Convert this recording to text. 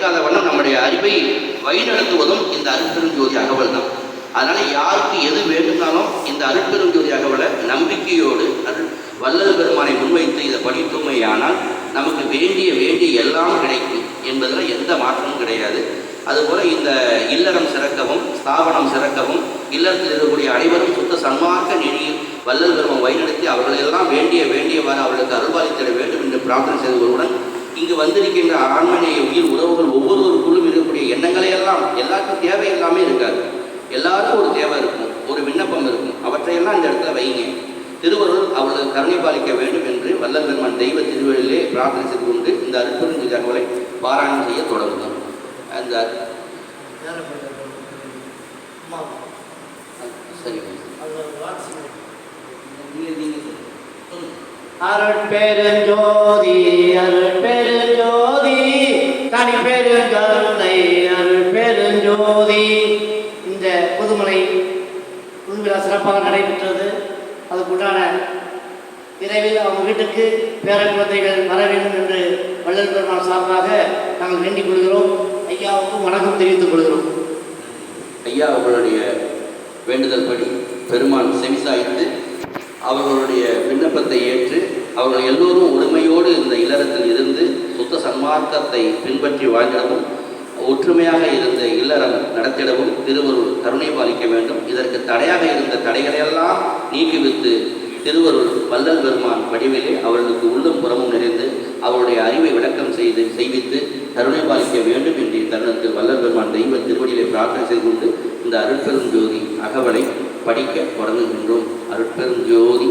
தேங்காத வண்ணம் நம்முடைய அறிவை வழிநடத்துவதும் இந்த அருட்பெரும் ஜோதி அகவல் தான் அதனால யாருக்கு எது வேண்டும்னாலும் இந்த அருட்பெரும் ஜோதி அகவலை நம்பிக்கையோடு அருள் வல்லல் பெருமானை முன்வைத்து இதை படித்தோமேயானால் நமக்கு வேண்டிய வேண்டிய எல்லாம் கிடைக்கும் என்பதில் எந்த மாற்றமும் கிடையாது. அதுபோல இந்த இல்லறம் சிறக்கவும் ஸ்தாபனம் சிறக்கவும் இல்லறத்தில் இருக்கக்கூடிய அனைவரும் சுத்த சன்மார்க்க நெறி வல்லல் பெருமம் வழிநடத்தி அவர்களெல்லாம் வேண்டிய வேண்டியவாறு அவர்களுக்கு அருள்வாளித்திட வேண்டும் என்று பிரார்த்தனை செய்தவர்களுடன் இங்கு வந்திருக்கின்ற ஆண்மனைய உயிர் உறவுகள் ஒவ்வொருவருக்குள்ளும் இருக்கக்கூடிய எண்ணங்களை எல்லாம் எல்லாருக்கும் தேவை எல்லாமே இருக்காது. எல்லாருக்கும் ஒரு தேவை இருக்கும் ஒரு விண்ணப்பம் இருக்கும். அவற்றையெல்லாம் இந்த இடத்துல வைங்க. திருவருள் அவர்களுக்கு கருணை பாலிக்க வேண்டும் என்று வல்லல் பெருமான் தெய்வ திருவள்ளிலே பிரார்த்தனை செய்து கொண்டு இந்த அருட்பெரும் தகவலை பாராயணம் செய்ய தொடங்குகிறோம் அந்த சரி. அருட்பெருஞ்சோதி தனி கருணை பெருஞ்சோதி இந்த புதுமலை புதுவிழா சிறப்பாக நடைபெற்றது. அதுக்குண்டான விரைவில் அவங்க வீட்டுக்கு பேர குழந்தைகள் வர வேண்டும் என்று வள்ளல் பெருமாள் சார்பாக நாங்கள் வேண்டிக் கொள்கிறோம். ஐயாவுக்கும் வணக்கம் தெரிவித்துக் கொள்கிறோம். ஐயா அவர்களுடைய வேண்டுதல் படி பெருமான் செவிசாய்த்து அவர்களுடைய விண்ணப்பத்தை ஏற்று அவர்கள் சன்மார்க்கத்தை பின்பற்றி வாழ்ந்திடவும் ஒற்றுமையாக இருந்த இல்லறம் நடத்திடவும் திருவருள் கருணை பாலிக்க வேண்டும். இதற்கு தடையாக இருந்த தடைகளையெல்லாம் நீக்கிவித்து திருவருள் வல்லல் பெருமான் வடிவிலே அவர்களுக்கு உள்ளும் புறமும் நிறைந்து அவருடைய அறிவை விளக்கம் செய்து செய்வித்து கருணை பாலிக்க வேண்டும் என்ற தருணத்தில் வல்லல் பெருமான் தெய்வ திருவடியிலே பிரார்த்தனை செய்து கொண்டு இந்த அருட்பெரும் ஜோதி அகவலை படிக்க தொடங்குகின்றோம். அருட்பெரும் ஜோதி